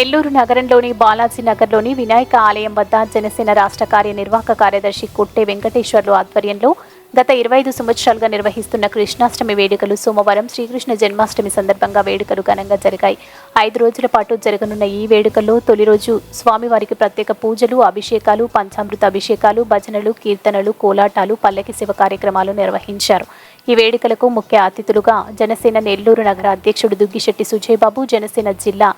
నెల్లూరు నగరంలోని బాలాజీ నగర్లోని వినాయక ఆలయం వద్ద జనసేన రాష్ట్ర కార్యనిర్వాహక కార్యదర్శి కుట్టే వెంకటేశ్వర్లు ఆధ్వర్యంలో గత ఇరవై ఐదు సంవత్సరాలుగా నిర్వహిస్తున్న కృష్ణాష్టమి వేడుకలు సోమవారం శ్రీకృష్ణ జన్మాష్టమి సందర్భంగా వేడుకలు ఘనంగా జరిగాయి. ఐదు రోజుల పాటు జరగనున్న ఈ వేడుకల్లో తొలి రోజు స్వామివారికి ప్రత్యేక పూజలు అభిషేకాలు పంచామృత అభిషేకాలు భజనలు కీర్తనలు కోలాటాలు పల్లకి శివ కార్యక్రమాలు నిర్వహించారు. ఈ వేడుకలకు ముఖ్య అతిథులుగా జనసేన నెల్లూరు నగర అధ్యక్షుడు దుగ్గిశెట్టి సుజయబాబు జనసేన జిల్లా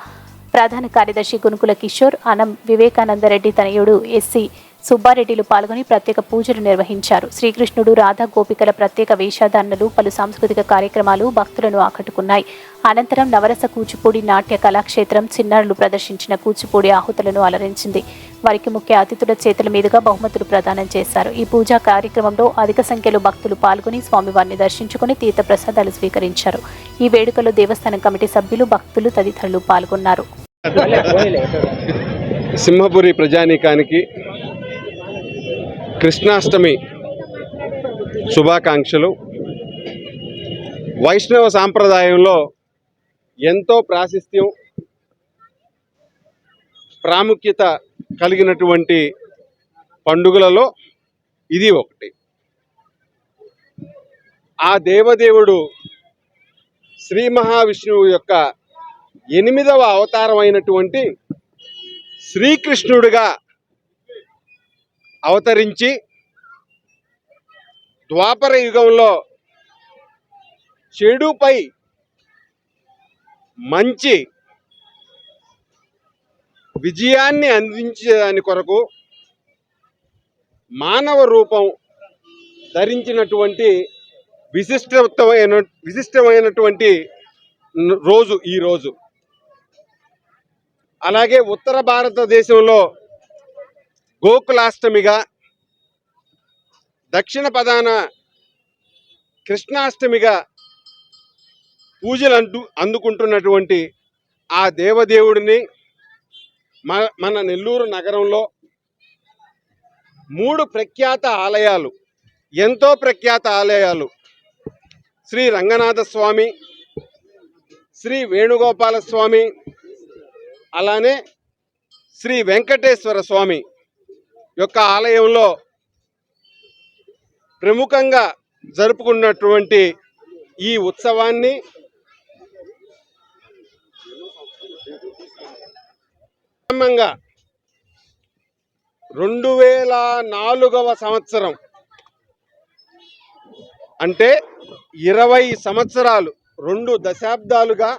ప్రధాన కార్యదర్శి గునుకుల కిషోర్ అనం వివేకానందరెడ్డి తనయుడు ఎస్సీ సుబ్బారెడ్డిలు పాల్గొని ప్రత్యేక పూజలు నిర్వహించారు. శ్రీకృష్ణుడు రాధా గోపికల ప్రత్యేక వేషధారణలు పలు సాంస్కృతిక కార్యక్రమాలు భక్తులను ఆకట్టుకున్నాయి. అనంతరం నవరస కూచిపూడి నాట్య కళాక్షేత్రం చిన్నారులు ప్రదర్శించిన కూచిపూడి ఆహుతులను అలరించింది. వారికి ముఖ్య అతిథుల చేతుల మీదుగా బహుమతులు ప్రదానం చేశారు. ఈ పూజా కార్యక్రమంలో అధిక సంఖ్యలో భక్తులు పాల్గొని స్వామివారిని దర్శించుకుని తీర్థ ప్రసాదాలు స్వీకరించారు. ఈ వేడుకలో దేవస్థానం కమిటీ సభ్యులు భక్తులు తదితరులు పాల్గొన్నారు. సింహపురి ప్రజానీకానికి కృష్ణాష్టమి శుభాకాంక్షలు. వైష్ణవ సాంప్రదాయంలో ఎంతో ప్రాశస్త్యం ప్రాముఖ్యత కలిగినటువంటి పండుగలలో ఇది ఒకటి. ఆ దేవదేవుడు శ్రీ మహావిష్ణువు యొక్క ఎనిమిదవ అవతారమైనటువంటి శ్రీకృష్ణుడిగా అవతరించి ద్వాపర యుగంలో చెడుపై మంచి విజయాన్ని అందించేదాని కొరకు మానవ రూపం ధరించినటువంటి విశిష్టమైన విశిష్టమైనటువంటి రోజు ఈ రోజు. అలాగే ఉత్తర భారతదేశంలో గోకులాష్టమిగా దక్షిణ పదాన కృష్ణాష్టమిగా పూజలు అంటూ అందుకుంటున్నటువంటి ఆ దేవదేవుడిని మన మన నెల్లూరు నగరంలో మూడు ప్రఖ్యాత ఆలయాలు ఎంతో ప్రఖ్యాత ఆలయాలు శ్రీ రంగనాథ స్వామి శ్రీ వేణుగోపాల స్వామి అలానే శ్రీ వెంకటేశ్వర స్వామి యొక్క ఆలయంలో ప్రముఖంగా జరుపుకున్నటువంటి ఈ ఉత్సవాన్ని ప్రారంభంగా రెండు వేల నాలుగవ సంవత్సరం అంటే ఇరవై సంవత్సరాలు రెండు దశాబ్దాలుగా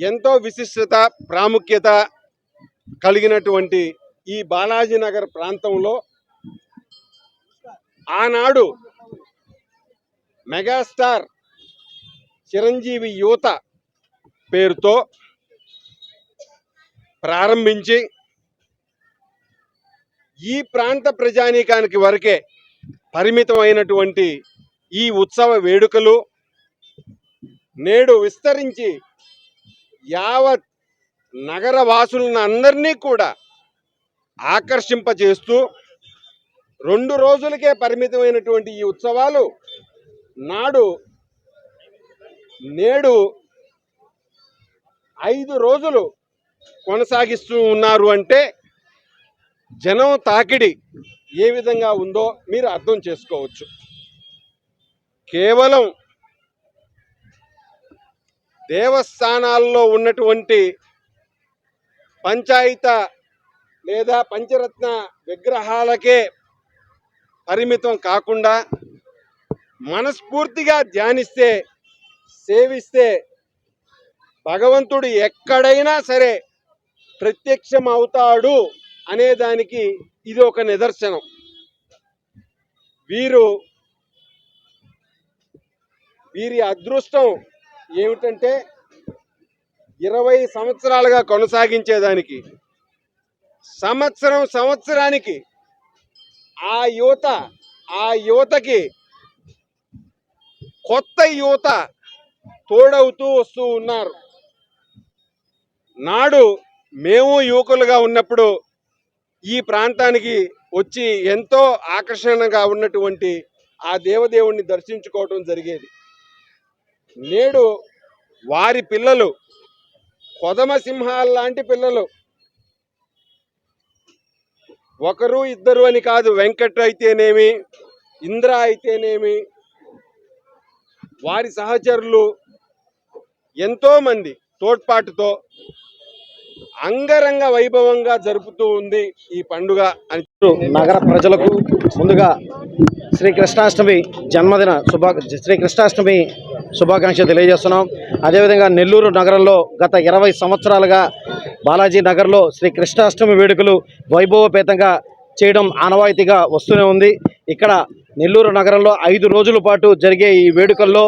ఎంతో విశిష్టత ప్రాముఖ్యత కలిగినటువంటి ఈ బాలాజీ నగర్ ప్రాంతంలో ఆనాడు మెగాస్టార్ చిరంజీవి యువత పేరుతో ప్రారంభించి ఈ ప్రాంత ప్రజానీకానికి వరకే పరిమితమైనటువంటి ఈ ఉత్సవ వేడుకలు నేడు విస్తరించి యావత్ నగర వాసులను అందరినీ కూడా ఆకర్షింపజేస్తూ రెండు రోజులకే పరిమితమైనటువంటి ఈ ఉత్సవాలు నాడు నేడు ఐదు రోజులు కొనసాగిస్తూ ఉన్నారు అంటే జనం తాకిడి ఏ విధంగా ఉందో మీరు అర్థం చేసుకోవచ్చు. కేవలం దేవస్థానాల్లో ఉన్నటువంటి పంచాయత లేదా పంచరత్న విగ్రహాలకే పరిమితం కాకుండా మనస్ఫూర్తిగా ధ్యానిస్తే సేవిస్తే భగవంతుడు ఎక్కడైనా సరే ప్రత్యక్షం అవుతాడు అనేదానికి ఇది ఒక నిదర్శనం. వీరు వీరి అదృష్టం ఏమిటంటే ఇరవై సంవత్సరాలుగా కొనసాగించేదానికి సంవత్సరం సంవత్సరానికి ఆ యువత ఆ యువతకి కొత్త యువత తోడవుతూ వస్తూ ఉన్నారు. నాడు మేము యువకులుగా ఉన్నప్పుడు ఈ ప్రాంతానికి వచ్చి ఎంతో ఆకర్షణగా ఉన్నటువంటి ఆ దేవదేవుణ్ణి దర్శించుకోవటం జరిగేది. నేడు వారి పిల్లలు కొదమ సింహాలు లాంటి పిల్లలు. ఒకరు ఇద్దరు అని కాదు వెంకట్ అయితేనేమి ఇంద్ర అయితేనేమి వారి సహచరులు ఎంతోమంది తోడ్పాటుతో అంగరంగ వైభవంగా జరుపుతూ ఉంది ఈ పండుగ అని నగర ప్రజలకు ముందుగా శ్రీ కృష్ణాష్టమి జన్మదిన శుభా శ్రీ కృష్ణాష్టమి శుభాకాంక్షలు తెలియజేస్తున్నాం. అదేవిధంగా నెల్లూరు నగరంలో గత ఇరవై సంవత్సరాలుగా బాలాజీ నగర్లో శ్రీ కృష్ణాష్టమి వేడుకలు వైభవపేతంగా చేయడం ఆనవాయితీగా వస్తూనే ఉంది. ఇక్కడ నెల్లూరు నగరంలో ఐదు రోజుల పాటు జరిగే ఈ వేడుకల్లో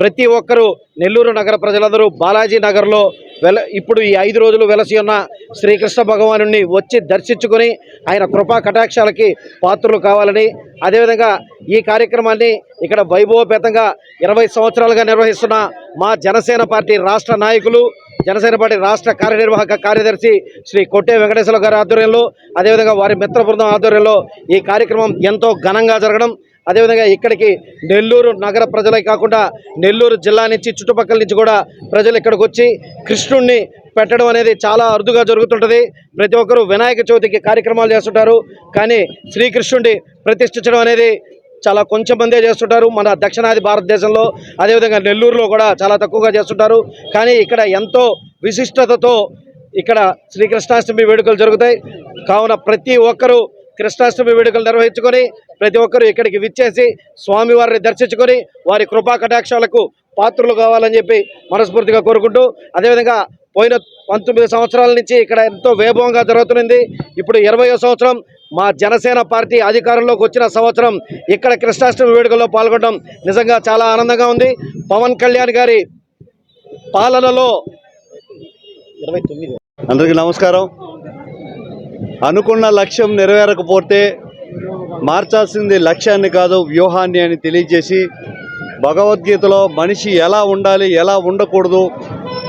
ప్రతి ఒక్కరూ నెల్లూరు నగర ప్రజలందరూ బాలాజీ నగర్లో వెల ఇప్పుడు ఈ ఐదు రోజులు వెలసి ఉన్న శ్రీకృష్ణ భగవాను వచ్చి దర్శించుకొని ఆయన కృపా కటాక్షాలకి పాత్రలు కావాలని అదేవిధంగా ఈ కార్యక్రమాన్ని ఇక్కడ వైభవపేతంగా ఇరవై సంవత్సరాలుగా నిర్వహిస్తున్న మా జనసేన పార్టీ రాష్ట్ర నాయకులు జనసేన పార్టీ రాష్ట్ర కార్యనిర్వాహక కార్యదర్శి శ్రీ కొట్టే వెంకటేశ్వర గారి ఆధ్వర్యంలో అదేవిధంగా వారి మిత్ర బృందం ఆధ్వర్యంలో ఈ కార్యక్రమం ఎంతో ఘనంగా జరగడం అదేవిధంగా ఇక్కడికి నెల్లూరు నగర ప్రజలే కాకుండా నెల్లూరు జిల్లా నుంచి చుట్టుపక్కల నుంచి కూడా ప్రజలు ఇక్కడికి వచ్చి కృష్ణుణ్ణి పెట్టడం అనేది చాలా అరుదుగా జరుగుతుంటుంది. ప్రతి ఒక్కరూ వినాయక చవితికి కార్యక్రమాలు చేస్తుంటారు. కానీ శ్రీకృష్ణుడి ప్రతిష్ఠించడం అనేది చాలా కొంచెం మందే చేస్తుంటారు. మన దక్షిణాది భారతదేశంలో అదేవిధంగా నెల్లూరులో కూడా చాలా తక్కువగా చేస్తుంటారు. కానీ ఇక్కడ ఎంతో విశిష్టతతో ఇక్కడ శ్రీకృష్ణాష్టమి వేడుకలు జరుగుతాయి. కావున ప్రతి ఒక్కరూ కృష్ణాష్టమి వేడుకలు నిర్వహించుకొని ప్రతి ఒక్కరూ ఇక్కడికి విచ్చేసి స్వామివారిని దర్శించుకొని వారి కృపా కటాక్షాలకు పాత్రలు కావాలని చెప్పి మనస్ఫూర్తిగా కోరుకుంటూ అదేవిధంగా పోయిన పంతొమ్మిది సంవత్సరాల నుంచి ఇక్కడ ఎంతో వైభవంగా జరుగుతుంది ఇప్పుడు ఇరవయో సంవత్సరం మా జనసేన పార్టీ అధికారంలోకి వచ్చిన సంవత్సరం ఇక్కడ కృష్ణాష్టమి వేడుకల్లో పాల్గొనడం నిజంగా చాలా ఆనందంగా ఉంది. పవన్ కళ్యాణ్ గారి పాలనలో ఇరవై అందరికీ నమస్కారం. అనుకున్న లక్ష్యం నెరవేరకపోతే మార్చాల్సింది లక్ష్యాన్ని కాదు వ్యూహాన్ని అని తెలియజేసి భగవద్గీతలో మనిషి ఎలా ఉండాలి ఎలా ఉండకూడదు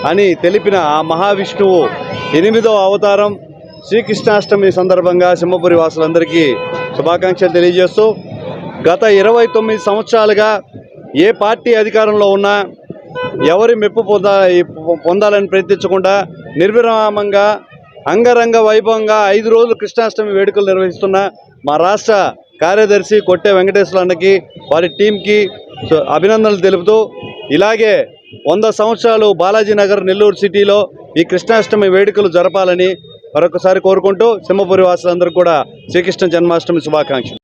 అని తెలిపిన ఆ మహావిష్ణువు ఎనిమిదవ అవతారం శ్రీకృష్ణాష్టమి సందర్భంగా సింహపురి వాసులందరికీ శుభాకాంక్షలు తెలియజేస్తూ గత ఇరవై తొమ్మిది సంవత్సరాలుగా ఏ పార్టీ అధికారంలో ఉన్నా ఎవరి మెప్పు పొందా పొందాలని ప్రయత్నించకుండా నిర్విరామంగా అంగరంగ వైభవంగా ఐదు రోజులు కృష్ణాష్టమి వేడుకలు నిర్వహిస్తున్న మా రాష్ట్ర కార్యదర్శి కొట్టే వెంకటేశ్వర అన్నకి వారి టీంకి అభినందనలు తెలుపుతూ ఇలాగే వంద సంవత్సరాలు బాలాజీ నగర్ నెల్లూరు సిటీలో ఈ కృష్ణాష్టమి వేడుకలు జరపాలని మరొకసారి కోరుకుంటూ సింహపురి వాసులందరూ కూడా శ్రీకృష్ణ జన్మాష్టమి శుభాకాంక్షలు.